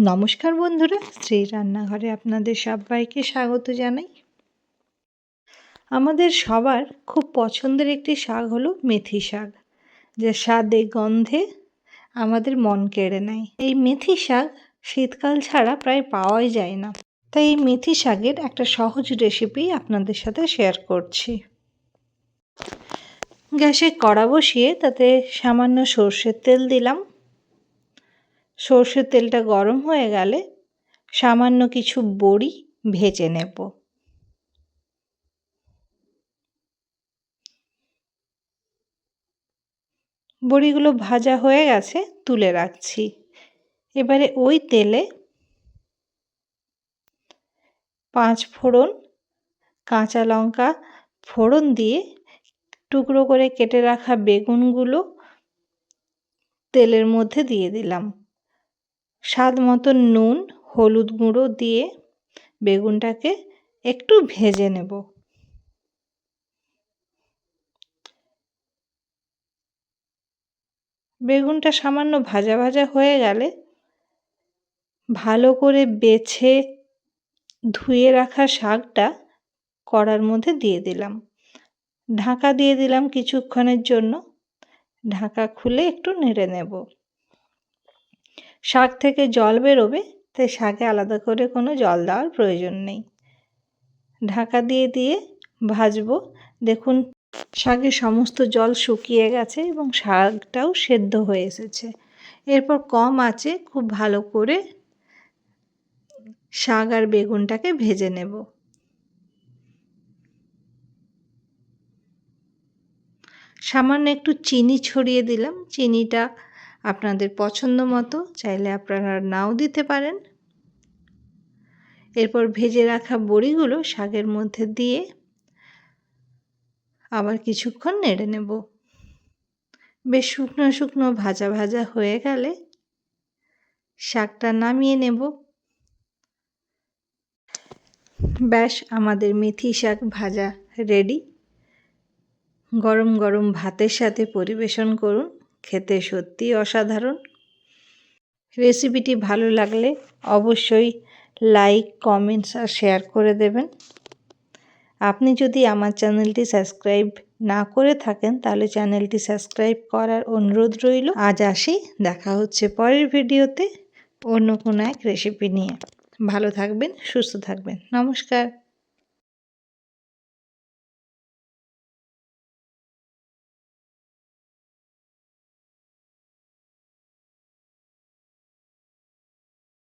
নমস্কার বন্ধুরা, শ্রী রান্নাঘরে আপনাদের সবাইকে স্বাগত জানাই। আমাদের সবার খুব পছন্দের একটি শাক হলো মেথি শাক, যে স্বাদে, গন্ধে আমাদের মন কেড়ে নেয়। এই মেথি শাক শীতকাল ছাড়া প্রায় পাওয়াই যায় না। তাই এই মেথি শাকের একটা সহজ রেসিপি আপনাদের সাথে শেয়ার করছি। গ্যাসে কড়া বসিয়ে তাতে সামান্য সর্ষের তেল দিলাম। সর্ষের তেলটা গরম হয়ে গেলে সামান্য কিছু বড়ি ভেজে নেব। বড়িগুলো ভাজা হয়ে গেছে, তুলে রাখছি। এবারে ওই তেলে পাঁচ ফোড়ন কাঁচা লঙ্কা ফোড়ন দিয়ে টুকরো করে কেটে রাখা বেগুনগুলো তেলের মধ্যে দিয়ে দিলাম। স্বাদ মতো নুন, হলুদ গুঁড়ো দিয়ে বেগুনটাকে একটু ভেজে নেব। বেগুনটা সামান্য ভাজা ভাজা হয়ে গেলে ভালো করে বেছে ধুয়ে রাখা শাকটা কড়ার মধ্যে দিয়ে দিলাম। ঢাকা দিয়ে দিলাম কিছুক্ষণের জন্য। ঢাকা খুলে একটু নেড়ে নেব। শাক থেকে জল বেরোবে, তাই শাকে আলাদা করে কোনো জল দেওয়ার প্রয়োজন নেই। ঢাকা দিয়ে দিয়ে ভাজবো। দেখুন, শাকে সমস্ত জল শুকিয়ে গেছে এবং শাকটাও সেদ্ধ হয়ে এসেছে। এরপর কম আছে খুব ভালো করে শাক আর বেগুনটাকে ভেজে নেব। সামান্য একটু চিনি ছড়িয়ে দিলাম। চিনিটা আপনাদের পছন্দ মতো চাইলে আপনারা নাও দিতে পারেন। এরপর ভেজে রাখা বড়িগুলো শাকের মধ্যে দিয়ে আবার কিছুক্ষণ নেড়ে নেব। বেশ শুকনো শুকনো ভাজা ভাজা হয়ে গেলে শাকটা নামিয়ে নেব। ব্যাস, আমাদের মেথি শাক ভাজা রেডি। গরম গরম ভাতের সাথে পরিবেশন করুন। খেতে সত্যি অসাধারণ। রেসিপিটি ভালো লাগলে অবশ্যই লাইক কমেন্টস আর শেয়ার করে দেবেন। আপনি যদি আমার চ্যানেলটি সাবস্ক্রাইব না করে থাকেন, তাহলে চ্যানেলটি সাবস্ক্রাইব করার অনুরোধ রইল। আজ আসি, দেখা হচ্ছে পরের ভিডিওতে অন্য কোনো এক রেসিপি নিয়ে। ভালো থাকবেন, সুস্থ থাকবেন। নমস্কার।